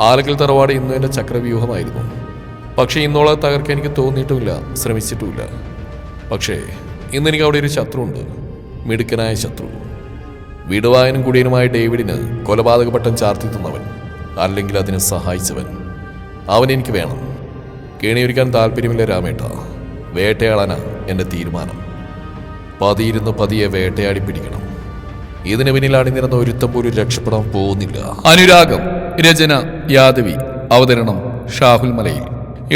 ആലക്കൽ തറവാട് ഇന്നും എന്റെ ചക്രവ്യൂഹമായിരുന്നു. പക്ഷേ ഇന്നോളം തകർക്കാൻ എനിക്ക് തോന്നിയിട്ടുമില്ല ശ്രമിച്ചിട്ടുമില്ല. പക്ഷേ ഇന്നെനിക്ക് അവിടെ ഒരു ശത്രുണ്ട് മിടുക്കനായ ശത്രു. വിടുവായനും കുടിയനുമായ ഡേവിഡിന് കൊലപാതക പട്ടം ചാർത്തി തന്നവൻ അല്ലെങ്കിൽ അതിനെ സഹായിച്ചവൻ. അവൻ എനിക്ക് വേണം. കേണിയൊരുക്കാൻ താല്പര്യമില്ല രാമേട്ട. വേട്ടയാളാണ് എന്റെ തീരുമാനം. പതിയിരുന്ന് പതിയെ വേട്ടയാടി പിടിക്കണം. ഇതിന് പിന്നിൽ അണിനിരുന്ന ഒരുത്തം പോലും രക്ഷപ്പെടാൻ പോകുന്നില്ല. അനുരാഗം. രചന യാദവി. അവതരണം Shahul Malayil.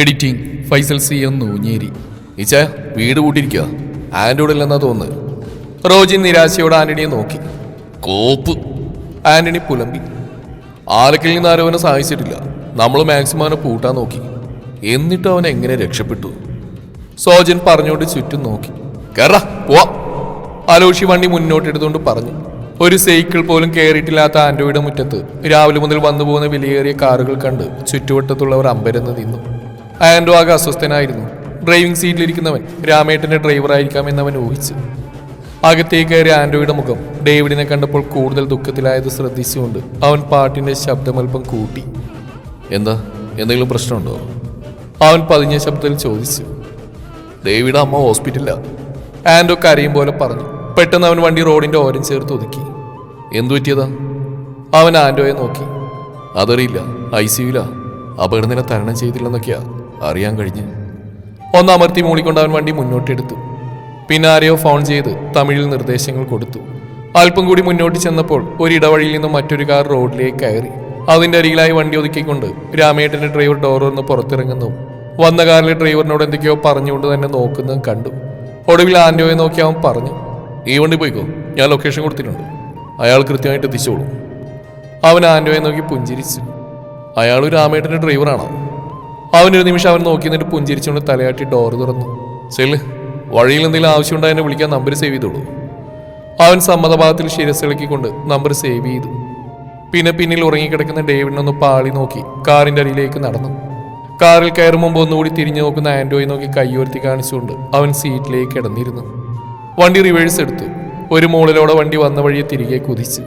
Editing Faisal C M Noonjeri. ഇച്ച വീട് കൂട്ടിയിരിക്കുക ആൻഡ്രോയിഡ് ഇല്ലെന്നാ തോന്നുന്നു റോജിൻ നിരാശയോടെ ആന്റണിയെ നോക്കി. കോപ്പ്. ആന്റണി പുലമ്പി. ആലക്കിൽ നിന്ന് ആരും അവനെ സഹായിച്ചിട്ടില്ല. നമ്മൾ മാക്സിമം അവനെ പൂട്ടാൻ നോക്കി. എന്നിട്ട് അവൻ എങ്ങനെ രക്ഷപ്പെട്ടു? സോജൻ പറഞ്ഞുകൊണ്ട് ചുറ്റും നോക്കി. കേറ പോവാ. അലോഷി വണ്ടി മുന്നോട്ടെടുത്തുകൊണ്ട് പറഞ്ഞു. ഒരു സൈക്കിൾ പോലും കയറിയിട്ടില്ലാത്ത ആൻഡ്രോയുടെ മുറ്റത്ത് രാവിലെ മുതൽ വന്നു പോകുന്ന വിലയേറിയ കാറുകൾ കണ്ട് ചുറ്റുവട്ടത്തുള്ളവർ അമ്പരന്ന് നിന്നു. ആൻഡ്രോ ആകെ അസ്വസ്ഥനായിരുന്നു. ഡ്രൈവിംഗ് സീറ്റിലിരിക്കുന്നവൻ രാമേട്ടന്റെ ഡ്രൈവറായിരിക്കാമെന്ന് അവൻ ഊഹിച്ചു. അകത്തേക്ക് കയറിയ ആൻഡ്രോയുടെ മുഖം ഡേവിഡിനെ കണ്ടപ്പോൾ കൂടുതൽ ദുഃഖത്തിലായത് ശ്രദ്ധിച്ചുകൊണ്ട് അവൻ പാട്ടിന്റെ ശബ്ദമൽപ്പം കൂട്ടി. എന്താ? എന്തെങ്കിലും പ്രശ്നമുണ്ടോ? അവൻ പതിഞ്ഞ ശബ്ദത്തിൽ ചോദിച്ചു. ഡേവിഡ് അമ്മ ഹോസ്പിറ്റലിലാ. ആൻഡ്രോ കരയും പോലെ പറഞ്ഞു. പെട്ടെന്ന് അവൻ വണ്ടി റോഡിന്റെ ഓരം ചേർത്ത് ഒതുക്കി. എന്തു പറ്റിയതാ? അവൻ ആൻഡോയെ നോക്കി. അതറിയില്ല ഐ സിയുലാ അപകടനില തരണം ചെയ്തില്ലെന്നൊക്കെയാ അറിയാൻ കഴിഞ്ഞ്. ഒന്ന് അമർത്തി മൂളിക്കൊണ്ട് അവൻ വണ്ടി മുന്നോട്ടെടുത്തു. പിന്നെ ആരെയോ ഫോൺ ചെയ്ത് തമിഴിൽ നിർദ്ദേശങ്ങൾ കൊടുത്തു. അല്പം കൂടി മുന്നോട്ട് ചെന്നപ്പോൾ ഒരു ഇടവഴിയിൽ നിന്നും മറ്റൊരു കാർ റോഡിലേക്ക് കയറി. അതിന്റെ അരികിലായി വണ്ടി ഒതുക്കിക്കൊണ്ട് രാമേട്ടന്റെ ഡ്രൈവർ ഒന്ന് പുറത്തിറങ്ങുന്നു. വന്ന കാറിലെ ഡ്രൈവറിനോട് എന്തൊക്കെയോ പറഞ്ഞുകൊണ്ട് തന്നെ നോക്കുന്നതും കണ്ടു. ഒടുവിൽ ആൻഡോയെ നോക്കി അവൻ പറഞ്ഞു ഈ വണ്ടി പോയിക്കോ. ഞാൻ ലൊക്കേഷൻ കൊടുത്തിട്ടുണ്ട്. അയാൾ കൃത്യമായിട്ട് എത്തിച്ചോളൂ. അവൻ ആൻഡോയെ നോക്കി പുഞ്ചിരിച്ചു. അയാൾ ഒരു ആമേട്ടന്റെ ഡ്രൈവറാണ്. അവനൊരു നിമിഷം അവൻ നോക്കി നിന്നിട്ട് പുഞ്ചിരിച്ചുകൊണ്ട് തലയാട്ടി ഡോർ തുറന്നു. ചെല്ല് വഴിയിൽ എന്തെങ്കിലും ആവശ്യമുണ്ടായി എന്നെ വിളിക്കാൻ നമ്പർ സേവ് ചെയ്തോളൂ. അവൻ സമ്മതഭാഗത്തിൽ ശിരസിളക്കിക്കൊണ്ട് നമ്പർ സേവ് ചെയ്തു. പിന്നെ പിന്നിൽ ഉറങ്ങിക്കിടക്കുന്ന ഡേവിഡിനൊന്ന് പാളി നോക്കി കാറിന്റെ അരിയിലേക്ക് നടന്നു. കാറിൽ കയറുമ്പോൾ ഒന്നുകൂടി തിരിഞ്ഞു നോക്കുന്ന ആൻഡോയെ നോക്കി കൈയുയർത്തി കാണിച്ചുകൊണ്ട് അവൻ സീറ്റിലേക്ക് കിടന്നിരുന്നു. വണ്ടി റിവേഴ്സ് എടുത്തു. ഒരു മോളിലൂടെ വണ്ടി വന്ന വഴിയെ തിരികെ കുതിച്ച്.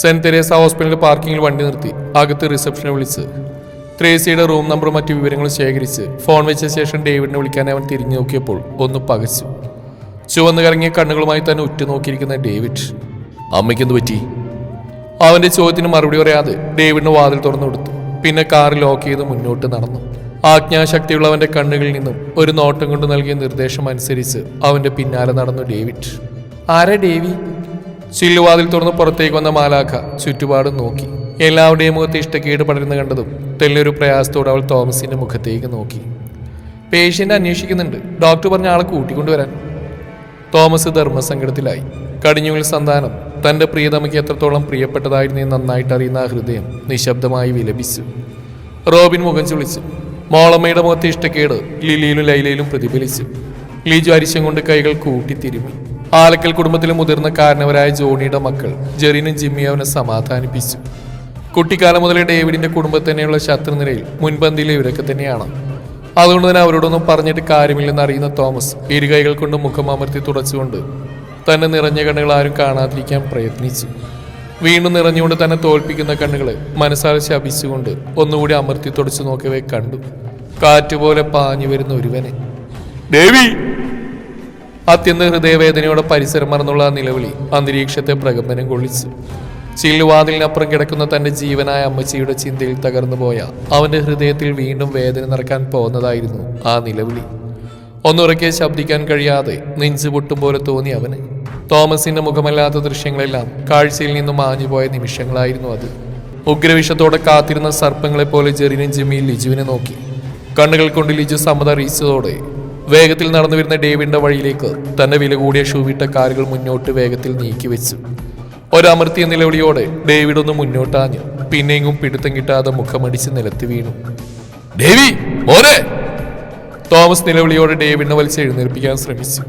സെന്റ് തെരേസ ഹോസ്പിറ്റലിൽ പാർക്കിങ്ങിൽ വണ്ടി നിർത്തി. അകത്ത് റിസപ്ഷനെ വിളിച്ച്. ത്രേസിയുടെ റൂം നമ്പറും മറ്റു വിവരങ്ങളും ശേഖരിച്ച് ഫോൺ വെച്ച ശേഷം ഡേവിഡിനെ വിളിക്കാൻ അവൻ തിരിഞ്ഞു നോക്കിയപ്പോൾ ഒന്ന് പകച്ചു. ചുവന്നു കറങ്ങിയ കണ്ണുകളുമായി തന്നെ ഉറ്റുനോക്കിയിരിക്കുന്ന ഡേവിഡ് അമ്മയ്ക്ക് എന്ത് പറ്റി? അവന്റെ ചോദ്യത്തിന് മറുപടി പറയാതെ ഡേവിഡിന് വാതിൽ തുറന്നു കൊടുത്തു. പിന്നെ കാർ ലോക്ക് ചെയ്ത് മുന്നോട്ട് നടന്നു. ആജ്ഞാശക്തിയുള്ളവന്റെ കണ്ണുകളിൽ നിന്നും ഒരു നോട്ടം കൊണ്ട് നൽകിയ നിർദ്ദേശം അനുസരിച്ച് അവന്റെ പിന്നാലെ നടന്നു ഡേവിഡ്. ആരാ ദേവി? ചില്ലുവാതിൽ തുറന്ന് പുറത്തേക്ക് വന്ന മാലാഖ ചുറ്റുപാടും നോക്കി. എല്ലാവരുടെയും മുഖത്ത് ഇഷ്ടക്കേട് പടരുന്ന കണ്ടതും തെല്ലൊരു പ്രയാസത്തോടെ അവൾ തോമസിന്റെ മുഖത്തേക്ക് നോക്കി. പേഷ്യന്റ് അന്വേഷിക്കുന്നുണ്ട്. ഡോക്ടർ പറഞ്ഞ ആളെ കൂട്ടിക്കൊണ്ടുവരാൻ. തോമസ് ധർമ്മസങ്കടത്തിലായി. കടിഞ്ഞുവിൽ സന്താനം. തന്റെ പ്രിയതമയ്ക്ക് എത്രത്തോളം പ്രിയപ്പെട്ടതായിരുന്നു നന്നായിട്ട് അറിയുന്ന ആ ഹൃദയം നിശബ്ദമായി വിലപിച്ചു. റോബിൻ മുഖം ചുളിച്ചു. മോളമ്മയുടെ മുഖത്തെ ഇഷ്ടക്കേട് ലിലിയിലും ലൈലയിലും പ്രതിഫലിച്ചു. ലിജു അരിശം കൊണ്ട് കൈകൾ കൂട്ടിത്തിരുമി. ആലക്കൽ കുടുംബത്തിലെ മുതിർന്ന കാരണവരായ ജോണിയുടെ മക്കൾ ജെറിനും ജിമ്മി അവനെ സമാധാനിപ്പിച്ചു. കുട്ടിക്കാലം മുതലേ ഡേവിഡിന്റെ കുടുംബത്തിൽ തന്നെയുള്ള ശത്രുനിരയിൽ മുൻപന്തിയിലെ ഇവരൊക്കെ തന്നെയാണ്. അതുകൊണ്ട് തന്നെ അവരോടൊന്നും പറഞ്ഞിട്ട് കാര്യമില്ലെന്ന് അറിയുന്ന തോമസ് ഇരുകൈകൾ കൊണ്ട് മുഖം അമർത്തി തുടച്ചുകൊണ്ട് തന്നെ നിറഞ്ഞ കണ്ണുകൾ ആരും കാണാതിരിക്കാൻ പ്രയത്നിച്ചു. വീണ്ടും നിറഞ്ഞുകൊണ്ട് തന്നെ തോൽപ്പിക്കുന്ന കണ്ണുകളെ മനസ്സാൽ ശപിച്ചുകൊണ്ട് ഒന്നുകൂടി അമർത്തി തുടച്ചു നോക്കവേ കണ്ടു. കാറ്റുപോലെ പാഞ്ഞു വരുന്ന ഒരുവനെ. ദേവി അത്യന്ത ഹൃദയവേദനയോടെ പരിസരം മറന്നുള്ള നിലവിളി അന്തരീക്ഷത്തെ പ്രകമ്പനം കൊള്ളിച്ചു. ചില്ലുവാതിലിനപ്പുറം കിടക്കുന്ന തന്റെ ജീവനായ അമ്മച്ചിയുടെ ചിന്തയിൽ തകർന്നു പോയ അവന്റെ ഹൃദയത്തിൽ വീണ്ടും വേദന നിറക്കാൻ പോകുന്നതായിരുന്നു ആ നിലവിളി. ഒന്നുറക്കെ ശബ്ദിക്കാൻ കഴിയാതെ നെഞ്ചു പൊട്ടും പോലെ തോന്നി അവന്. തോമസിന്റെ മുഖമല്ലാത്ത ദൃശ്യങ്ങളെല്ലാം കാഴ്ചയിൽ നിന്നും മാഞ്ഞുപോയ നിമിഷങ്ങളായിരുന്നു അത്. ഉഗ്രവിഷത്തോടെ കാത്തിരുന്ന സർപ്പങ്ങളെപ്പോലെ ജെറിനും ജിമ്മിയും ലിജുവിനെ നോക്കി. കണ്ണുകൾ കൊണ്ട് ലിജു സമ്മതം അറിയിച്ചതോടെ വേഗത്തിൽ നടന്നു വരുന്ന ഡേവിഡിന്റെ വഴിയിലേക്ക് തന്റെ വില കൂടിയ ഷൂവിട്ട കാറുകൾ മുന്നോട്ട് വേഗത്തിൽ നീക്കി വെച്ചു. ഒരമർത്തിയ നിലവിളിയോടെ ഡേവിഡ് ഒന്ന് മുന്നോട്ടാഞ്ഞു. പിന്നെയും പിടുത്തം കിട്ടാതെ മുഖമടിച്ച് നിലത്ത് വീണു. ഡേവി മോനെ! തോമസ് നിലവിളിയോടെ ഡേവിഡിനെ വലിച്ച് എഴുന്നേൽപ്പിക്കാൻ ശ്രമിച്ചു.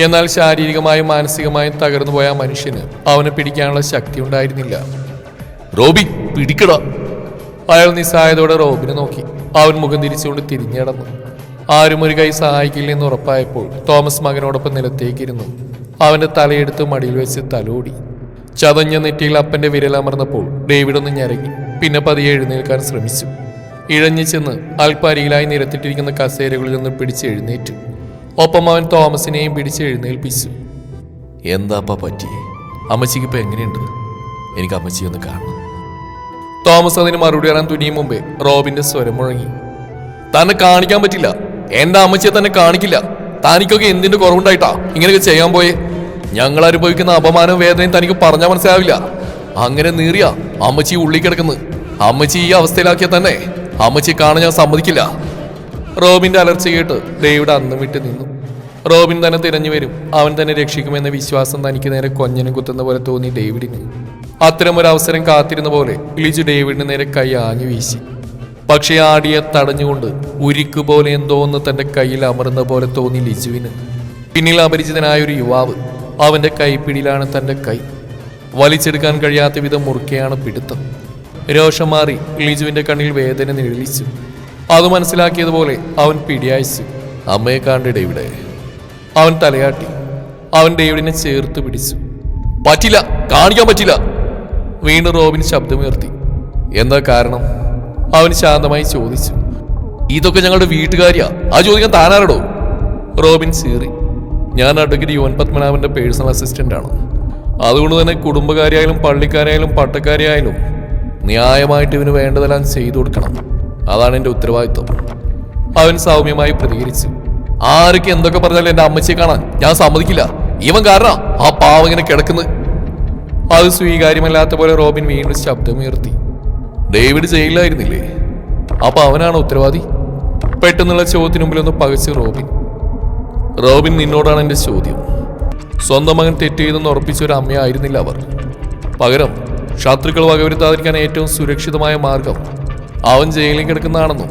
എന്നാൽ ശാരീരികമായും മാനസികമായും തകർന്നു പോയ മനുഷ്യന് അവനെ പിടിക്കാനുള്ള ശക്തി ഉണ്ടായിരുന്നില്ല. റോബി പിടിക്കടാ. അയാൾ നിസ്സായതോടെ റോബിനെ നോക്കി. അവൻ മുഖം തിരിച്ചുകൊണ്ട് തിരിഞ്ഞടന്നു ആരും ഒരു കൈ സഹായിക്കില്ലെന്ന് ഉറപ്പായപ്പോൾ തോമസ് മകനോടൊപ്പം നിലത്തേക്കിരുന്നു. അവന്റെ തലയെടുത്ത് മടിയിൽ വെച്ച് തലോടി. ചതഞ്ഞ നെറ്റിയിൽ അപ്പന്റെ വിരലമർന്നപ്പോൾ ഡേവിഡ് ഒന്ന് ഞരങ്ങി. പിന്നെ പതിയെ എഴുന്നേൽക്കാൻ ശ്രമിച്ചു. ഇഴഞ്ഞു ചെന്ന് അൽപ്പാരിയിലായി നിരത്തിട്ടിരിക്കുന്ന കസേരകളിൽ നിന്ന് പിടിച്ച് എഴുന്നേറ്റു. ഒപ്പം അവൻ തോമസിനെയും പിടിച്ച് എഴുന്നേൽപ്പിച്ചു. എന്താപ്പാ പറ്റി അമ്മച്ചിക്ക് ഇപ്പൊ എങ്ങനെയുണ്ട്? എനിക്ക് അമ്മച്ചി ഒന്ന് കാണണം. തോമസ് അതിന് മറുപടി പറയാൻ തുനിയും മുമ്പേ റോബിന്റെ സ്വരം മുഴങ്ങി. തന്നെ കാണിക്കാൻ പറ്റില്ല. എന്റെ അമ്മച്ചിയെ തന്നെ കാണിക്കില്ല? തനിക്കൊക്കെ എന്തിന്റെ കുറവുണ്ടായിട്ടാ? ഇങ്ങനെയൊക്കെ ചെയ്യാൻ പോയേ. ഞങ്ങൾ അനുഭവിക്കുന്ന അപമാനവും വേദനയും തനിക്ക് പറഞ്ഞാൽ മനസ്സിലാവില്ല. അങ്ങനെ നീറിയ അമ്മച്ചി ഉള്ളിൽ കിടക്കുന്നു അമ്മച്ചി ഈ അവസ്ഥയിലാക്കിയ തന്നെ അമ്മച്ചി കാണാൻ ഞാൻ സമ്മതിക്കില്ല. റോബിന്റെ അലർച്ച കേട്ട് ഡേവിഡ് അന്നം വിട്ട് നിന്നു. റോബിൻ തന്നെ തിരഞ്ഞു വരും. അവൻ തന്നെ രക്ഷിക്കുമെന്ന വിശ്വാസം തനിക്ക് നേരെ കൊഞ്ഞനും കുത്തുന്ന പോലെ തോന്നി ഡേവിഡിന്. അത്തരം ഒരു അവസരം കാത്തിരുന്ന പോലെ ലിജു ഡേവിഡിന് നേരെ കൈ ആഞ്ഞു വീശി. പക്ഷേ ആടിയെ തടഞ്ഞുകൊണ്ട് ഉരുക്ക് പോലെ എന്തോ ഒന്ന് തന്റെ കയ്യിൽ അമർന്ന പോലെ തോന്നി ലിജുവിന്. പിന്നിൽ അപരിചിതനായ ഒരു യുവാവ് അവന്റെ കൈപ്പിടിയിലാണ് തന്റെ കൈ. വലിച്ചെടുക്കാൻ കഴിയാത്ത വിധം മുറുക്കെയാണ് പിടുത്തം. രോഷം മാറി ലിജുവിന്റെ കണ്ണിൽ വേദന നിഴലിച്ചു. അത് മനസ്സിലാക്കിയതുപോലെ അവൻ പിടിയായിച്ചു. അമ്മയെ കാണ്ടിടെ ഇവിടെ. അവൻ തലയാട്ടി. അവൻ ഡേവിഡിനെ ചേർത്ത് പിടിച്ചു. പറ്റില്ല കാണിക്കാൻ പറ്റില്ല. വീണ്ടും റോബിൻ ശബ്ദമുയർത്തി. എന്താ കാരണം? അവൻ ശാന്തമായി ചോദിച്ചു. ഇതൊക്കെ ഞങ്ങളുടെ വീട്ടുകാരിയാ. ആ ചോദിക്കാൻ താനാരടോ? റോബിൻ സീറി. ഞാൻ അഡ്വക്കേറ്റ് യുവൻ പത്മനാഭന്റെ പേഴ്സണൽ അസിസ്റ്റന്റ് ആണ്. അതുകൊണ്ട് തന്നെ കുടുംബകാരിയായാലും പള്ളിക്കാരായാലും പട്ടക്കാരിയായാലും ന്യായമായിട്ട് ഇവന് വേണ്ടതെല്ലാം ചെയ്തു കൊടുക്കണം. അതാണ് എന്റെ ഉത്തരവാദിത്വം. അവൻ സൗമ്യമായി പ്രതികരിച്ചു. ആരൊക്കെ എന്തൊക്കെ പറഞ്ഞാലും എന്റെ അമ്മച്ചിയെ കാണാൻ ഞാൻ സമ്മതിക്കില്ല. ഇവൻ കാരണം ആ പാവം ഇങ്ങനെ കിടക്കുന്നത്. അത് സ്വീകാര്യമല്ലാത്ത പോലെ റോബിൻ വീണ്ടും ശബ്ദമുയർത്തി. ഡേവിഡ് ജയിലിലായിരുന്നില്ലേ? അപ്പൊ അവനാണ് ഉത്തരവാദി? പെട്ടെന്നുള്ള ചോദ്യത്തിന് മുമ്പിൽ ഒന്ന് പകച്ച് റോബിൻ. റോബിൻ നിന്നോടാണ് എന്റെ ചോദ്യം. സ്വന്തം മകൻ തെറ്റ് ചെയ്തെന്ന് ഉറപ്പിച്ച ഒരു അമ്മയായിരുന്നില്ല അവർ. പകരം ശത്രുക്കൾ വകവരുത്താതിരിക്കാൻ ഏറ്റവും സുരക്ഷിതമായ മാർഗം അവൻ ജയിലിൽ കിടക്കുന്നതാണെന്നും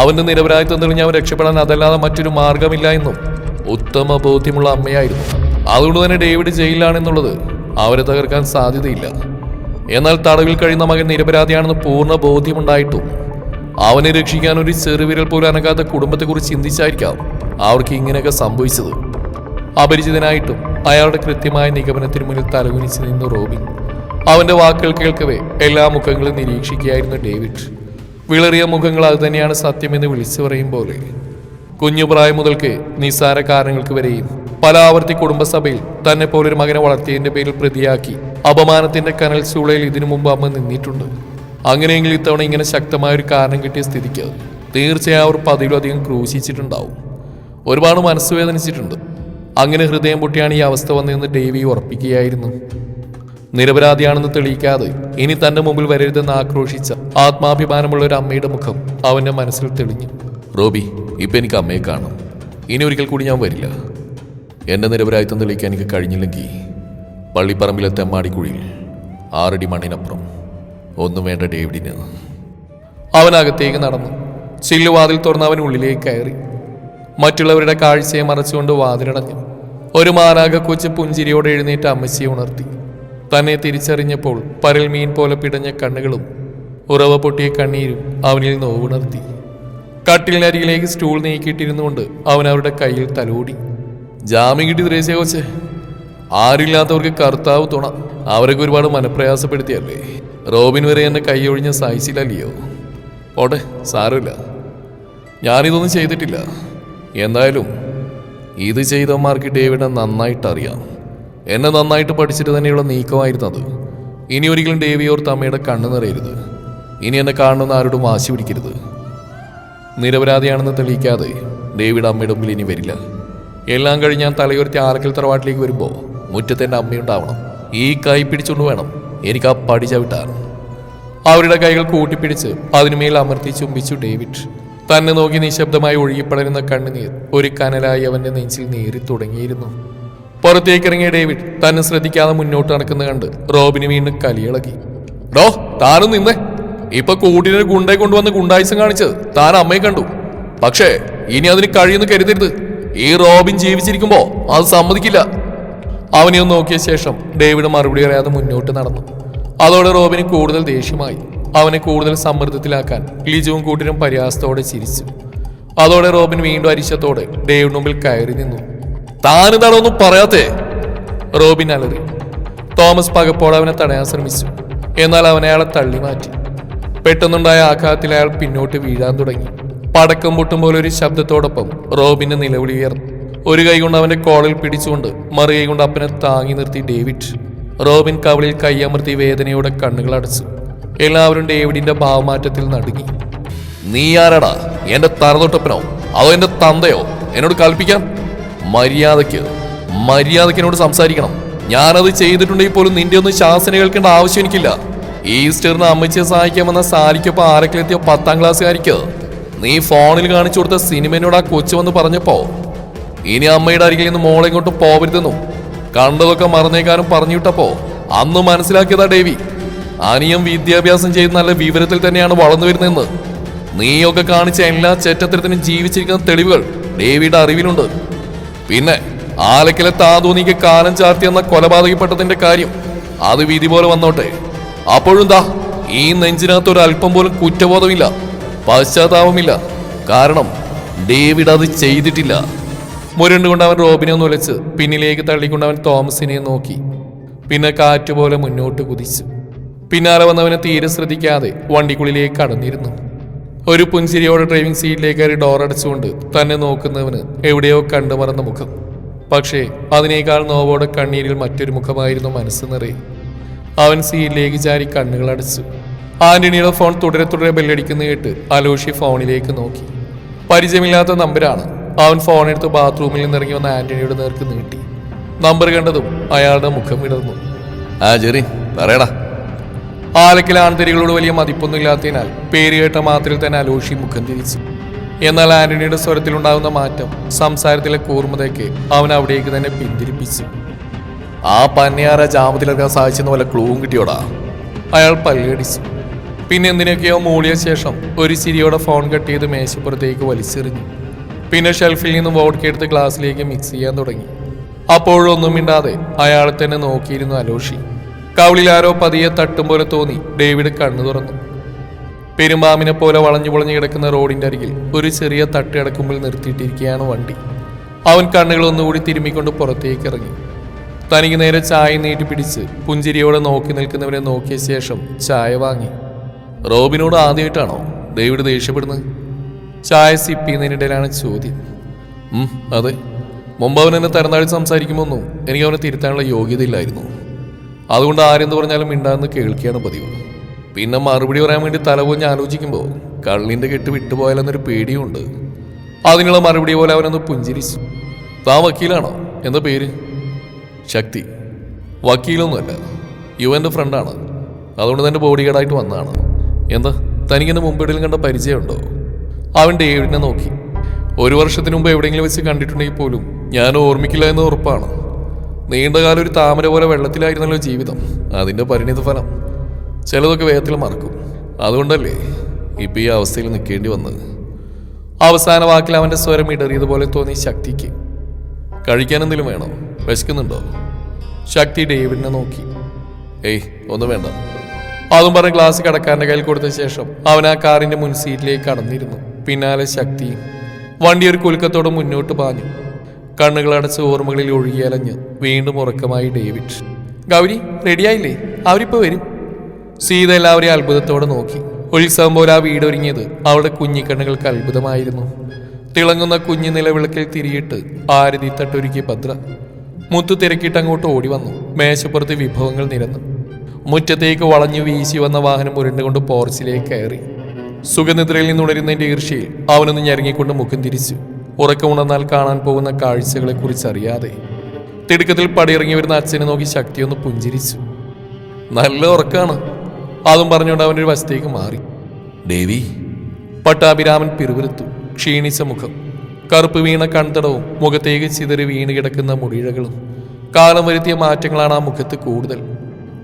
അവന്റെ നിരപരാധിത്വം തെളിഞ്ഞ് അവൻ രക്ഷപ്പെടാൻ അതല്ലാതെ മറ്റൊരു മാർഗമില്ല എന്നും ഉത്തമ ബോധ്യമുള്ള അമ്മയായിരുന്നു. അതുകൊണ്ട് തന്നെ ഡേവിഡ് ജയിലിലാണെന്നുള്ളത് അവരെ തകർക്കാൻ സാധ്യതയില്ല. എന്നാൽ തടവിൽ കഴിയുന്ന മകൻ നിരപരാധിയാണെന്ന് പൂർണ ബോധ്യമുണ്ടായിട്ടും. അവനെ രക്ഷിക്കാൻ ഒരു ചെറുവിരൽ പോലും അനങ്ങാത്ത കുടുംബത്തെക്കുറിച്ച് ചിന്തിച്ചായിരിക്കാം അവർക്ക് ഇങ്ങനെയൊക്കെ സംഭവിച്ചത്. അപരിചിതനായിട്ടും അയാളുടെ കൃത്യമായ നിഗമനത്തിന് മുന്നിൽ തലകുനിച്ച് നിന്നു റോബിൻ. അവന്റെ വാക്കുകൾ കേൾക്കവേ എല്ലാ മുഖങ്ങളും നിരീക്ഷിക്കുകയായിരുന്നു ഡേവിഡ്. വിളറിയ മുഖങ്ങൾ അത് തന്നെയാണ് സത്യമെന്ന് വിളിച്ചു പറയും പോലെ. കുഞ്ഞുപ്രായം മുതൽക്ക് നിസ്സാര കാരണങ്ങൾക്ക് വരെയും പല ആവർത്തി കുടുംബസഭയിൽ തന്നെ പോലൊരു മകനെ വളർത്തിയതിന്റെ പേരിൽ പ്രതിയാക്കി അപമാനത്തിന്റെ കനൽ ചൂളയിൽ ഇതിനു മുമ്പ് അമ്മ നിന്നിട്ടുണ്ട്. അങ്ങനെയെങ്കിൽ ഇത്തവണ ഇങ്ങനെ ശക്തമായ ഒരു കാരണം കിട്ടിയ സ്ഥിതിക്ക് തീർച്ചയായും അവർ പതിലധികം ക്രൂശിച്ചിട്ടുണ്ടാവും. ഒരുപാട് മനസ്സുവേദനിച്ചിട്ടുണ്ട് അങ്ങനെ ഹൃദയം പൊട്ടിയാണ് ഈ അവസ്ഥ വന്നതെന്ന് ഡേവി ഉറപ്പിക്കുകയായിരുന്നു. നിരപരാധിയാണെന്ന് തെളിയിക്കാതെ ഇനി തന്റെ മുമ്പിൽ വരരുതെന്ന് ആക്രോശിച്ച ആത്മാഭിമാനമുള്ള ഒരു അമ്മയുടെ മുഖം അവന്റെ മനസ്സിൽ തെളിഞ്ഞു. റോബി ഇപ്പൊ എനിക്ക് അമ്മയെ കാണണം. ഇനി ഒരിക്കൽ കൂടി ഞാൻ വരില്ല. എന്റെ നിരപരാധിത്വം തെളിയിക്കാൻ എനിക്ക് കഴിഞ്ഞില്ലെങ്കിൽ പള്ളിപ്പറമ്പിലെ തെമ്മാടിക്കുഴിയിൽ ആറടി മണ്ണിനപ്പുറം. ഒന്നും വേണ്ട ഡേവിഡിന്. അവനകത്തേക്ക് നടന്നു. ചില്ലുവാതിൽ തുറന്ന് അവൻ ഉള്ളിലേക്ക് കയറി. മറ്റുള്ളവരുടെ കാഴ്ചയെ മറച്ചുകൊണ്ട് വാതിലടഞ്ഞു. ഒരു മാനാക കൊച്ചു പുഞ്ചിരിയോടെ എഴുന്നേറ്റ് അമ്മച്ചിയെ ഉണർത്തി. തന്നെ തിരിച്ചറിഞ്ഞപ്പോൾ പരൽ മീൻ പോലെ പിടഞ്ഞ കണ്ണുകളും ഉറവ പൊട്ടിയ കണ്ണീരും അവനിൽ നോവുണർത്തി. കട്ടിലിനരികിലേക്ക് സ്റ്റൂൾ നീക്കിയിട്ടിരുന്നുകൊണ്ട് അവൻ അവരുടെ കയ്യിൽ തലോടി. ജാമ്യം കിട്ടി ദ്രേശ്യ കോച്ച്. ആരില്ലാത്തവർക്ക് കർത്താവ് തുണ. അവരൊക്കെ ഒരുപാട് മനപ്രയാസപ്പെടുത്തിയല്ലേ? റോബിൻ വരെ എന്നെ കൈയൊഴിഞ്ഞ സഹിച്ചില്ലല്ലയോ പോട്ടെ സാരമില്ല. ഞാനിതൊന്നും ചെയ്തിട്ടില്ല. എന്തായാലും ഇത് ചെയ്തവന്മാർക്ക് ഡേവിഡിനെ നന്നായിട്ട് അറിയാം എന്നെ നന്നായിട്ട് പഠിച്ചിട്ട് തന്നെയുള്ള നീക്കമായിരുന്നു അത് ഇനി ഒരിക്കലും ഡേവി ഓർ അമ്മയുടെ കണ്ണു നിറയരുത്. ഇനി എന്നെ കാണുന്ന ആരോടും വാശി പിടിക്കരുത്. നിരപരാധിയാണെന്ന് തെളിയിക്കാതെ ഡേവിഡ് അമ്മയുടെ മുമ്പിൽ ഇനി വരില്ല. എല്ലാം കഴിഞ്ഞ് ഞാൻ തലയുയർത്തി ആറക്കൽ തറവാട്ടിലേക്ക് വരുമ്പോൾ മുറ്റത്ത് എന്റെ അമ്മയുണ്ടാവണം. ഈ കൈ പിടിച്ചുകൊണ്ട് വേണം എനിക്ക് ആ പടി ചവിട്ടാൻ. അവരുടെ കൈകൾ കൂട്ടിപ്പിടിച്ച് അതിനുമേൽ അമർത്തി ചുംബിച്ചു ഡേവിഡ്. തന്നെ നോക്കി നിശബ്ദമായി ഒഴുകിപ്പടരുന്ന കണ്ണുനീർ ഒരു കനലായി അവന്റെ നെഞ്ചിൽ നേരി തുടങ്ങിയിരുന്നു. പുറത്തേക്കിറങ്ങിയ ഡേവിഡ് തന്നെ ശ്രദ്ധിക്കാതെ മുന്നോട്ട് നടക്കുന്ന കണ്ട് റോബിന് വീണ്ടും കലിയിളകി. ഡോ താനും നിന്നേ. ഇപ്പൊ കൂട്ടിനൊരു ഗുണ്ടയെ കൊണ്ടുവന്ന് ഗുണ്ടായുസം കാണിച്ചത് താൻ അമ്മയെ കണ്ടു. പക്ഷേ ഇനി അതിന് കഴിയുന്നു കരുതരുത്. ഈ റോബിൻ ജീവിച്ചിരിക്കുമ്പോ അത് സമ്മതിക്കില്ല. അവനെ ഒന്ന് നോക്കിയ ശേഷം ഡേവിഡ് മറുപടി അറിയാതെ മുന്നോട്ട് നടന്നു. അതോടെ റോബിന് കൂടുതൽ ദേഷ്യമായി. അവനെ കൂടുതൽ സമ്മർദ്ദത്തിലാക്കാൻ ലിജുവും കൂട്ടിനും പരിഹാസത്തോടെ ചിരിച്ചു. അതോടെ റോബിൻ വീണ്ടും അരിശത്തോടെ ഡേവിഡ് മുമ്പിൽ കയറി നിന്നു. താനിതാണൊന്നും പറയാത്തേ? റോബിൻ അലറി. തോമസ് പകപ്പോടെ അവനെ തടയാൻ ശ്രമിച്ചു. എന്നാൽ അവനെ അയാളെ തള്ളി മാറ്റി. പെട്ടെന്നുണ്ടായ ആഘാതത്തിൽ അയാൾ പിന്നോട്ട് വീഴാൻ തുടങ്ങി. പടക്കം പൊട്ടും പോലെ ഒരു ശബ്ദത്തോടൊപ്പം റോബിന്റെ നിലവിളി ഉയർന്നു. ഒരു കൈ കൊണ്ട് അവന്റെ കോളിൽ പിടിച്ചുകൊണ്ട് മറു കൈ കൊണ്ട് അപ്പനെ താങ്ങി നിർത്തി ഡേവിഡ്. റോബിൻ കവളിൽ കൈയമർത്തി വേദനയോടെ കണ്ണുകൾ അടച്ചു. എല്ലാവരും ഡേവിഡിന്റെ ഭാവമാറ്റത്തിൽ നടുങ്ങി. നീ ആരാടാ? എന്റെ തറതൊട്ടപ്പനോ? അതോ എന്റെ തന്തയോ? എന്നോട് കൽപ്പിക്കാൻ? മര്യാദയ്ക്ക് മര്യാദയ്ക്ക് എന്നോട് സംസാരിക്കണം. ഞാനത് ചെയ്തിട്ടുണ്ടെങ്കിൽ പോലും നിന്റെ ഒന്നും ശാസന കേൾക്കേണ്ട ആവശ്യം എനിക്കില്ല. ഈസ്റ്ററിന് അമ്മച്ചിയെ സഹായിക്കാൻ വന്ന സാരിക്കൊപ്പം ആരക്കിലെത്തിയ പത്താം ക്ലാസ്സുകാരിക്ക്? നീ ഫോണിൽ കാണിച്ചു കൊടുത്ത സിനിമയോട് ആ കൊച്ചു വന്ന് പറഞ്ഞപ്പോ? ഇനി അമ്മയുടെ അരികിൽ നിന്ന് മോളെ ഇങ്ങോട്ട് പോവരുതെന്നും കണ്ടതൊക്കെ മറന്നേക്കാനും പറഞ്ഞിട്ടപ്പോ അന്ന് മനസ്സിലാക്കിയതാ ഡേവി. അനിയം വിദ്യാഭ്യാസം ചെയ്ത് നല്ല വിവരത്തിൽ തന്നെയാണ് വളർന്നു വരുന്നതെന്ന്. നീയൊക്കെ കാണിച്ച എല്ലാ ചെറ്റത്തരത്തിനും ജീവിച്ചിരിക്കുന്ന തെളിവുകൾ ഡേവിയുടെ അറിവിലുണ്ട്. പിന്നെ ആലക്കിലെ താതൂനിക്ക് കാലം ചാർത്തി എന്ന കൊലപാതകപ്പെട്ടതിന്റെ കാര്യം അത് വിധി പോലെ വന്നോട്ടെ. അപ്പോഴും ദാ ഈ നെഞ്ചിനകത്ത് ഒരു അല്പം പോലും കുറ്റബോധമില്ല പശ്ചാത്താപമില്ല. കാരണം ഡേവിഡ് അത് ചെയ്തിട്ടില്ല. മുരണ്ടുകൊണ്ട് അവൻ റോബിനെ ഒന്ന് ഒലച്ച് പിന്നിലേക്ക് തള്ളിക്കൊണ്ട് അവൻ തോമസിനെ നോക്കി. പിന്നെ കാറ്റുപോലെ മുന്നോട്ട് കുതിച്ചു. പിന്നാലെ വന്നവനെ തീരെ ശ്രദ്ധിക്കാതെ വണ്ടിക്കുള്ളിലേക്ക് കടന്നിരുന്നു. ഒരു പുഞ്ചിരിയോടെ ഡ്രൈവിംഗ് സീറ്റിലേക്ക് കയറി ഡോർ അടച്ചുകൊണ്ട് തന്നെ നോക്കുന്നവന് എവിടെയോ കണ്ടു മറന്ന മുഖം. പക്ഷേ അതിനേക്കാൾ നോവോടെ കണ്ണീരിൽ മറ്റൊരു മുഖമായിരുന്നു മനസ്സ് നിറയെ. അവൻ സീറ്റിലേക്ക് ചാരി കണ്ണുകൾ അടച്ചു. ആന്റണിയുടെ ഫോൺ തുടരെ തുടരെ ബെല്ലടിക്കുന്ന കേട്ട് അലോഷി ഫോണിലേക്ക് നോക്കി. പരിചയമില്ലാത്ത നമ്പരാണ്. അവൻ ഫോൺ എടുത്ത് ബാത്റൂമിൽ നിന്നിറങ്ങി വന്ന ആന്റണിയുടെ നേർക്ക് നീട്ടി. നമ്പർ കണ്ടതും അയാളുടെ മുഖം വിടർന്നു ആ ജെറി പറയടാ. ആലക്കിലെ ആൺതരികളോട് വലിയ മതിപ്പൊന്നും ഇല്ലാത്തതിനാൽ പേര് കേട്ട മാത്രയിൽ തന്നെ അലോഷി മുഖം തിരിച്ചു. എന്നാൽ ആന്റണിയുടെ സ്വരത്തിലുണ്ടാകുന്ന മാറ്റം സംസാരത്തിലെ കൂർമ്മതയ്ക്ക് അവൻ അവിടേക്ക് തന്നെ പിന്തിരിപ്പിച്ചു. ആ പന്നിയാറ ജാമത്തിലെടുക്കാൻ സാധിച്ചെന്ന് വല്ല ക്ലൂവും കിട്ടിയോടാ? അയാൾ പല്ലടിച്ചു. പിന്നെ എന്തിനൊക്കെയോ മൂളിയ ശേഷം ഒരു ചിരിയോടെ ഫോൺ കട്ട് ചെയ്ത് മേശപ്പുറത്തേക്ക് വലിച്ചെറിഞ്ഞു. പിന്നെ ഷെൽഫിൽ നിന്ന് വോഡ്ക എടുത്ത് ഗ്ലാസ്സിലേക്ക് മിക്സ് ചെയ്യാൻ തുടങ്ങി. അപ്പോഴൊന്നും മിണ്ടാതെ അയാളെ തന്നെ നോക്കിയിരുന്നു അലോഷി. കവിളിൽ ആരോ പതിയെ തട്ടും പോലെ തോന്നി. ഡേവിഡ് കണ്ണു തുറന്നു. പെരുമ്പാമിനെ പോലെ വളഞ്ഞു പൊളഞ്ഞു കിടക്കുന്ന റോഡിന്റെ അരികിൽ ഒരു ചെറിയ തട്ടിടക്കുമ്പോൾ നിർത്തിയിട്ടിരിക്കുകയാണ് വണ്ടി. അവൻ കണ്ണുകൾ ഒന്നുകൂടി തിരുമ്മിക്കൊണ്ട് പുറത്തേക്ക് ഇറങ്ങി. തനിക്ക് നേരെ ചായ നീട്ടി പിടിച്ച് പുഞ്ചിരിയോടെ നോക്കി നിൽക്കുന്നവരെ നോക്കിയ ശേഷം ചായ വാങ്ങി. റോബിനോട് ആദ്യമായിട്ടാണോ ഡേവിഡ് ദേഷ്യപ്പെടുന്നത്? ചായ സിപ്പിന്നതിനിടയിലാണ് ചോദ്യം. അതെ. മുമ്പ് അവൻ എന്നെ സംസാരിക്കുമ്പോൾ സംസാരിക്കുമൊന്നും എനിക്ക് അവനെ തിരുത്താനുള്ള യോഗ്യതയില്ലായിരുന്നു. അതുകൊണ്ട് ആരെന്ന് പറഞ്ഞാലും മിണ്ടാന്ന് കേൾക്കുകയാണ് പതിവ്. പിന്നെ മറുപടി പറയാൻ വേണ്ടി തലപോഞ്ഞ് ആലോചിക്കുമ്പോൾ കള്ളിന്റെ കെട്ട് വിട്ടുപോയാലെന്നൊരു പേടിയുണ്ട്. അതിനുള്ള മറുപടി പോലെ അവനൊന്ന് പുഞ്ചിരിച്ചു. താൻ വക്കീലാണോ? എന്താ പേര്? ശക്തി. വക്കീലൊന്നുമല്ല. യുവന്റെ ഫ്രണ്ടാണ്. അതുകൊണ്ട് തന്നെ ബോഡി ഗാർഡായിട്ട് വന്നതാണ്. എന്താ? തനിക്കെന്നെ മുമ്പിടയിലും കണ്ട പരിചയമുണ്ടോ? അവൻ ഡേവിഡിനെ നോക്കി. ഒരു വർഷത്തിന് മുമ്പ് എവിടെയെങ്കിലും വെച്ച് കണ്ടിട്ടുണ്ടെങ്കിൽ പോലും ഞാൻ ഓർമ്മിക്കില്ല എന്ന് ഉറപ്പാണ്. നീണ്ടകാലം ഒരു താമര പോലെ വെള്ളത്തിലായിരുന്നല്ലോ ജീവിതം. അതിന്റെ പരിണിത ഫലം ചിലതൊക്കെ വേഗത്തിൽ മറക്കും. അതുകൊണ്ടല്ലേ ഇപ്പം ഈ അവസ്ഥയിൽ നിൽക്കേണ്ടി വന്നത്? അവസാന വാക്കിൽ അവന്റെ സ്വരം ഇടറിയതുപോലെ തോന്നി ശക്തിക്ക്. കഴിക്കാൻ എന്തെങ്കിലും വേണോ? വിശക്കുന്നുണ്ടോ? ശക്തി ഡേവിഡിനെ നോക്കി. ഏയ് ഒന്നും വേണ്ട. അതും പറഞ്ഞ് ഗ്ലാസ് കടക്കാരന്റെ കയ്യിൽ കൊടുത്ത ശേഷം അവൻ ആ കാറിന്റെ മുൻ സീറ്റിലേക്ക് കടന്നിരുന്നു. പിന്നാലെ ശക്തിയും വണ്ടി ഒരു കുലുക്കത്തോടെ മുന്നോട്ട് പാഞ്ഞു. കണ്ണുകൾ അടച്ച് ഓർമ്മകളിൽ ഒഴുകിയലഞ്ഞ് വീണ്ടും ഉറക്കമായി ഡേവിഡ്. ഗൗരി റെഡിയായില്ലേ അവരിപ്പോ വരും. സീത എല്ലാവരെയും അത്ഭുതത്തോടെ നോക്കി. ഉത്സവം പോലെ ആ വീടൊരുങ്ങിയത് അവളുടെ കുഞ്ഞിക്കണ്ണുകൾക്ക് അത്ഭുതമായിരുന്നു. തിളങ്ങുന്ന കുഞ്ഞു നിലവിളക്കിൽ തിരിയിട്ട് ആരതി തട്ടൊരുക്കിയ ഭദ്ര. മുത്തു തിരക്കിയിട്ട് അങ്ങോട്ട് ഓടി വന്നു. മേശപ്പുറത്ത് വിഭവങ്ങൾ നിരന്നു. മുറ്റത്തേക്ക് വളഞ്ഞു വീശി വന്ന വാഹനം ഉരുണ്ടുകൊണ്ട് പോർച്ചിലേക്ക് കയറി. സുഖനിദ്രയിൽ നിന്നുണരുന്നതിന്റെ ഈർഷ്യയിൽ അവനൊന്ന് ഞെരങ്ങിക്കൊണ്ട് മുഖം തിരിച്ചു. ഉറക്കം ഉണർന്നാൽ കാണാൻ പോകുന്ന കാഴ്ചകളെ കുറിച്ച് അറിയാതെ തിടുക്കത്തിൽ പടിയിറങ്ങി വരുന്ന അച്ഛനെ നോക്കി ശക്തിയൊന്ന് പുഞ്ചിരിച്ചു. നല്ല ഉറക്കാണ്. അതും പറഞ്ഞുകൊണ്ട് അവന്റെ ഒരു വശത്തേക്ക് മാറി. ദേവി പട്ടാഭിരാമൻ പിറുപിറുത്തു. ക്ഷീണിച്ച മുഖം. കറുപ്പ് വീണ കൺതടവും മുഖത്തേക്ക് ചിതറി വീണ് കിടക്കുന്ന മുടിയിഴകളും. കാലം വരുത്തിയ മാറ്റങ്ങളാണ് ആ മുഖത്ത് കൂടുതൽ.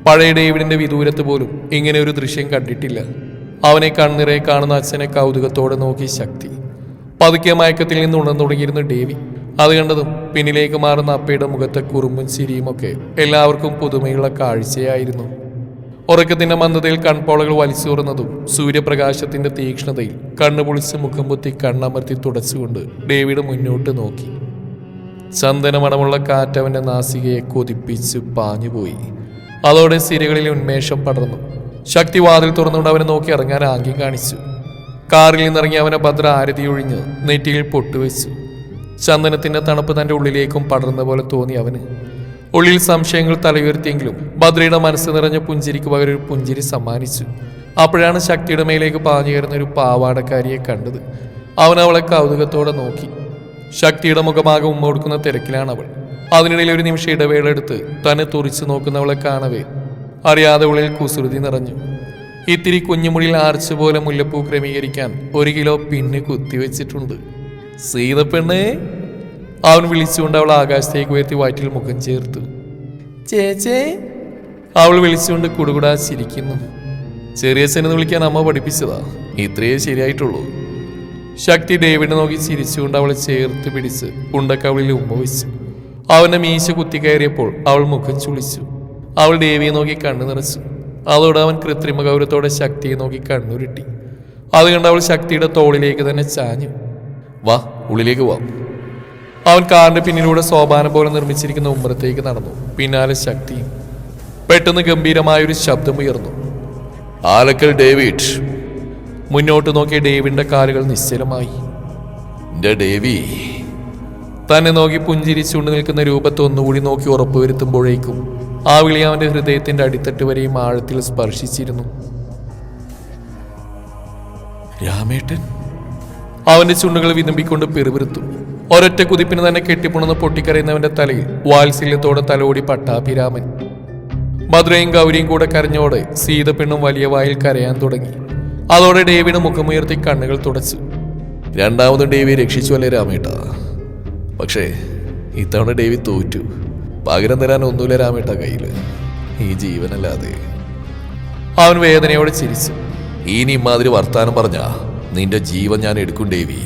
പഴയ ഡേവിഡിന്റെ വിദൂരത്ത് പോലും ഇങ്ങനെ ഒരു ദൃശ്യം കണ്ടിട്ടില്ല. അവനെ കണ്ണിറയെ കാണുന്ന അച്ഛനെ കൗതുകത്തോടെ നോക്കി ശക്തി. പതുക്കെ മയക്കത്തിൽ നിന്ന് ഉണർന്നു തുടങ്ങിയിരുന്നു ഡേവി അത് കണ്ടതും പിന്നിലേക്ക് മാറുന്ന അപ്പയുടെ മുഖത്തെ കുറുമ്പും ചിരിയുമൊക്കെ എല്ലാവർക്കും പുതുമയുള്ള കാഴ്ചയായിരുന്നു. ഉറക്കത്തിന്റെ മന്ദതയിൽ കൺപോളകൾ വലിച്ചുറന്നതും സൂര്യപ്രകാശത്തിന്റെ തീക്ഷ്ണതയിൽ കണ്ണുപൊളിച്ച് മുഖം പൊത്തി കണ്ണമർത്തി തുടച്ചുകൊണ്ട് ഡേവിഡ് മുന്നോട്ട് നോക്കി. ചന്ദനമണമുള്ള കാറ്റവന്റെ നാസികയെ കൊതിപ്പിച്ച് പാഞ്ഞുപോയി. അതോടെ സിരകളിൽ ഉന്മേഷം പടർന്നു. ശക്തി വാതിൽ തുറന്നുകൊണ്ട് അവനെ നോക്കി ഇറങ്ങാൻ ആംഗ്യം കാണിച്ചു. കാറിൽ നിന്നിറങ്ങി അവനെ ഭദ്ര ആരതി ഒഴിഞ്ഞ് നെറ്റിയിൽ പൊട്ടുവെച്ചു. ചന്ദനത്തിന്റെ തണുപ്പ് തന്റെ ഉള്ളിലേക്കും പടർന്ന പോലെ തോന്നി അവന്. ഉള്ളിൽ സംശയങ്ങൾ തലയുയർത്തിയെങ്കിലും ഭദ്രയുടെ മനസ്സ് നിറഞ്ഞ പുഞ്ചിരിക്ക് പകരം ഒരു പുഞ്ചിരി സമ്മാനിച്ചു. അപ്പോഴാണ് ശക്തിയുടെ മേലേക്ക് പാഞ്ഞു കയറുന്ന ഒരു പാവാടക്കാരിയെ കണ്ടത്. അവൻ അവളെ കൗതുകത്തോടെ നോക്കി. ശക്തിയുടെ മുഖമാകെ ഉമ്മ കൊടുക്കുന്ന തിരക്കിലാണ് അവൾ. അതിനിടയിൽ ഒരു നിമിഷം ഇടവേളെടുത്ത് തന്നെ തുറിച്ചു നോക്കുന്നവളെ കാണവേ അറിയാതെ ഉള്ളിൽ കുസൃതി നിറഞ്ഞു. ഇത്തിരി കുഞ്ഞുമുടിയിൽ ആർച്ച് പോലെ മുല്ലപ്പൂ ക്രമീകരിക്കാൻ ഒരു കിലോ പിന്ന് കുത്തിവെച്ചിട്ടുണ്ട് സീതപ്പെണ്ണേ അവൻ വിളിച്ചുകൊണ്ട് അവൾ ആകാശത്തേക്ക് ഉയർത്തി വയറ്റിൽ മുഖം ചേർത്തു. ചേച്ചേ. അവൾ വിളിച്ചുകൊണ്ട് കുടുകുടാ ചിരിക്കുന്നു. ചെറിയ ചെറിയച്ഛനെന്ന് വിളിക്കാൻ അമ്മ പഠിപ്പിച്ചതാ. ഇത്രയേ ശരിയായിട്ടുള്ളൂ. ശക്തി ഡേവിഡിനെ നോക്കി ചിരിച്ചുകൊണ്ട് അവളെ ചേർത്ത് പിടിച്ച് ഉണ്ടക്കവളിൽ ഉമ്മ വെച്ചു. അവന്റെ മീശ കുത്തി കയറിയപ്പോൾ അവൾ മുഖം ചുളിച്ചു. അവൾ ദേവിയെ നോക്കി കണ്ണു നിറച്ചു. അതോടെ അവൻ കൃത്രിമ ഗൗരവത്തോടെ ശക്തിയെ നോക്കി കണ്ണുരുട്ടി. അത് കണ്ട് അവൾ ശക്തിയുടെ തോളിലേക്ക് തന്നെ ചാഞ്ഞു. വാ ഉള്ളിലേക്ക് വാ. അവൻ കാറിന്റെ പിന്നിലൂടെ സോപാനം പോലെ നിർമ്മിച്ചിരിക്കുന്ന ഉമ്മറത്തേക്ക് നടന്നു. പിന്നാലെ ശക്തിയും പെട്ടെന്ന് ഗംഭീരമായൊരു ശബ്ദം ഉയർന്നു. ആലക്കൽ ഡേവിഡ്. മുന്നോട്ട് നോക്കിയ ഡേവിഡിന്റെ കാലുകൾ നിശ്ചലമായി. ഡേവി. തന്നെ നോക്കി പുഞ്ചിരിച്ചുകൊണ്ട് നിൽക്കുന്ന രൂപത്തെ ഒന്നുകൂടി നോക്കി ഉറപ്പുവരുത്തുമ്പോഴേക്കും ആ വിളി അവന്റെ ഹൃദയത്തിന്റെ അടിത്തട്ട് വരെയും ആഴത്തിൽ സ്പർശിച്ചിരുന്നു. രാമേട്ടൻ? അവന്റെ ചുണ്ടുകൾ വിതുമ്പിക്കൊണ്ട് പിറുപിറുത്തു. ഒരൊറ്റ കുതിപ്പിന് തന്നെ കെട്ടിപ്പുണന്ന് പൊട്ടിക്കരയുന്നവന്റെ തലയിൽ വാത്സല്യത്തോടെ തലോടി പട്ടാഭിരാമൻ മധുരയും ഗൗരിയും കൂടെ കരഞ്ഞോടെ സീത പെണ്ണും വലിയ വായിൽ കരയാൻ തുടങ്ങി. അതോടെ ഡേവിഡ് മുഖമുയർത്തി കണ്ണുകൾ തുടച്ചു. രണ്ടാമതും ഡേവി രക്ഷിച്ചു അല്ലേ രാമേട്ട? പക്ഷേ ഇത്തവണ ഡേവി തോറ്റു. പകരം തരാൻ ഒന്നുമില്ല രാമേട്ട കയ്യിൽ ഈ ജീവനല്ലാതെ. അവൻ വേദനയോടെ ചിരിച്ചു. ഇനി ഇമാതിരി വർത്താനം പറഞ്ഞ നിന്റെ ജീവൻ ഞാൻ എടുക്കും ദേവി.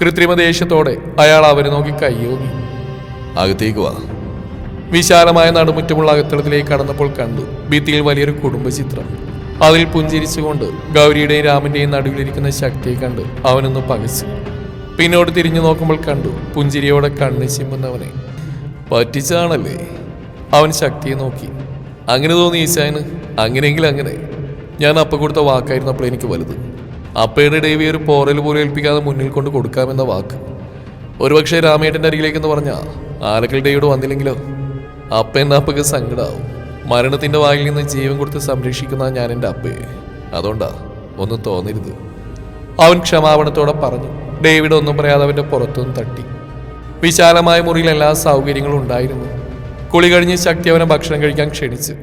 കൃത്രിമ ദേഷ്യത്തോടെ അയാൾ അവനെ നോക്കി കയ്യോങ്ങി അകത്തേക്ക് വാ. വിശാലമായ നടുമുറ്റമുള്ള അകത്തളത്തിലേക്ക് കടന്നപ്പോൾ കണ്ടു ഭിത്തിയിൽ വലിയൊരു കുടുംബചിത്രം. അതിൽ പുഞ്ചിരിച്ചുകൊണ്ട് ഗൗരിയുടെയും രാമന്റെയും നടുവിലിരിക്കുന്ന ശക്തിയെ കണ്ട് അവനൊന്ന് പകച്ചു. പിന്നോട് തിരിഞ്ഞു നോക്കുമ്പോൾ കണ്ടു പുഞ്ചിരിയോടെ കണ്ണ് ചിമ്മുന്നവനെ. പറ്റിച്ചാണല്ലേ? അവൻ ശക്തിയെ നോക്കി. അങ്ങനെ തോന്നി ഈശാന് അങ്ങനെയെങ്കിൽ അങ്ങനെ. ഞാൻ അപ്പ കൊടുത്ത വാക്കായിരുന്നപ്പോൾ എനിക്ക് വലുത്. അപ്പയുടെ ഡേവി ഒരു പോറൽ പോലെ ഏൽപ്പിക്കാതെ മുന്നിൽ കൊണ്ട് കൊടുക്കാമെന്ന വാക്ക്. ഒരുപക്ഷെ രാമേട്ടന്റെ അരികിലേക്ക് എന്ന് പറഞ്ഞാ ആലക്കൽ ഡേവിയോട് വന്നില്ലെങ്കിലോ? അപ്പ എന്ന അപ്പക്ക് സങ്കടമാവും മരണത്തിന്റെ വായിൽ നിന്ന് ജീവൻ കൊടുത്ത് സംരക്ഷിക്കുന്ന ഞാൻ എന്റെ അപ്പയെ അതുകൊണ്ടാ ഒന്നും തോന്നരുത്. അവൻ ക്ഷമാപണത്തോടെ പറഞ്ഞു. ഡേവിഡ് ഒന്നും പറയാതെ അവന്റെ പുറത്തുനിന്ന് തട്ടി. വിശാലമായ മുറിയിൽ എല്ലാ സൗകര്യങ്ങളും ഉണ്ടായിരുന്നു. കുളി കഴിഞ്ഞ് ശക്തി അവനെ ഭക്ഷണം കഴിക്കാൻ ക്ഷണിച്ചു.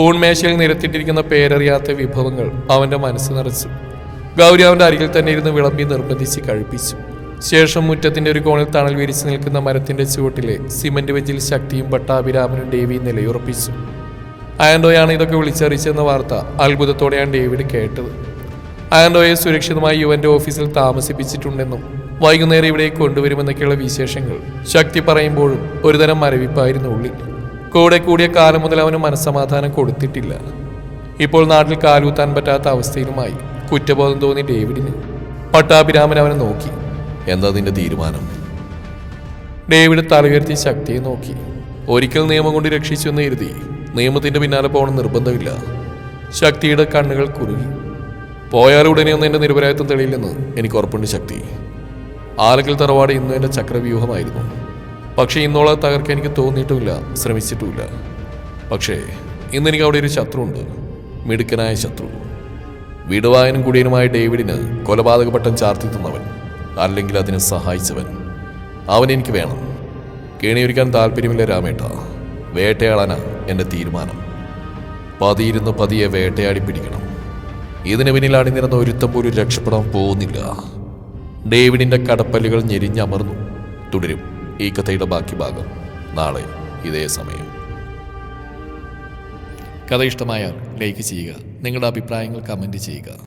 ഊൺമേശയിൽ നിരത്തിട്ടിരിക്കുന്ന പേരറിയാത്ത വിഭവങ്ങൾ അവന്റെ മനസ്സ് നിറച്ചു. ഗൗരി അവന്റെ അരികിൽ തന്നെ ഇരുന്ന് വിളമ്പി നിർബന്ധിച്ച് കഴിപ്പിച്ചു. ശേഷം മുറ്റത്തിന്റെ ഒരു കോണിൽ തണൽ വിരിച്ചു നിൽക്കുന്ന മരത്തിന്റെ ചുവട്ടിലെ സിമന്റ് വെഞ്ചിൽ ശക്തിയും പട്ടാഭിരാമനും ഡേവിയും നിലയുറപ്പിച്ചു. ആൻഡോയാണ് ഇതൊക്കെ വിളിച്ചറിയിച്ചെന്ന വാർത്ത അത്ഭുതത്തോടെയാണ് ഡേവിഡ് കേട്ടത്. ആൻഡോയെ സുരക്ഷിതമായി യുവന്റെ ഓഫീസിൽ താമസിപ്പിച്ചിട്ടുണ്ടെന്നും വൈകുന്നേരം ഇവിടെ കൊണ്ടുവരുമെന്നൊക്കെയുള്ള വിശേഷങ്ങൾ. ശക്തി പറയുമ്പോഴും ഒരുതരം മരവിപ്പായിരുന്നു ഉള്ളിൽ. കൂടെ കൂടിയ കാലം മുതൽ അവന് മനസ്സമാധാനം കൊടുത്തിട്ടില്ല. ഇപ്പോൾ നാട്ടിൽ കാലൂത്താൻ പറ്റാത്ത അവസ്ഥയിലുമായി കുറ്റബോധം തോന്നി ഡേവിഡിന്. പട്ടാഭിരാമൻ അവനെ നോക്കി. എന്താ നിന്റെ തീരുമാനം? ഡേവിഡ് തലയുയർത്തി ശക്തിയെ നോക്കി. ഒരിക്കൽ നിയമം കൊണ്ട് രക്ഷിച്ചു എന്ന് എഴുതി നിയമത്തിന്റെ പിന്നാലെ പോകണം നിർബന്ധമില്ല. ശക്തിയുടെ കണ്ണുകൾ കുറുകി. പോയാൽ ഉടനെയൊന്നും എന്റെ നിരപരാധിത്വം തെളിയില്ലെന്ന് എനിക്ക് ഉറപ്പുണ്ട് ശക്തി. ആലക്കൽ തറവാട് ഇന്നും എന്റെ ചക്രവ്യൂഹമായിരുന്നു. പക്ഷേ ഇന്നോളം തകർക്കാൻ എനിക്ക് തോന്നിയിട്ടുമില്ല ശ്രമിച്ചിട്ടുമില്ല. പക്ഷേ ഇന്ന് എനിക്ക് അവിടെ ഒരു ശത്രുണ്ട് മിടുക്കനായ ശത്രു. വിടുവായനും കുടിയനുമായ ഡേവിഡിന് കൊലപാതക പട്ടം ചാർത്തി തന്നവൻ അല്ലെങ്കിൽ അതിനെ സഹായിച്ചവൻ. അവൻ എനിക്ക് വേണം. കേണിയൊരുക്കാൻ താല്പര്യമില്ല രാമേട്ട. വേട്ടയാടാനാ എന്റെ തീരുമാനം. പതിയിരുന്ന് പതിയെ വേട്ടയാടി പിടിക്കണം. ഇതിന് പിന്നിൽ അണിനിരുന്ന ഒരുത്തം പോലും രക്ഷപ്പെടാൻ പോകുന്നില്ല. ഡേവിഡിന്റെ കടപ്പല്ലുകൾ ഞെരിഞ്ഞമർന്നു. തുടരും. ഈ കഥയുടെ ബാക്കി ഭാഗം നാളെ ഇതേ സമയം. കഥ ഇഷ്ടമായാൽ ലൈക്ക് ചെയ്യുക. നിങ്ങളുടെ അഭിപ്രായങ്ങൾ കമന്റ് ചെയ്യുക.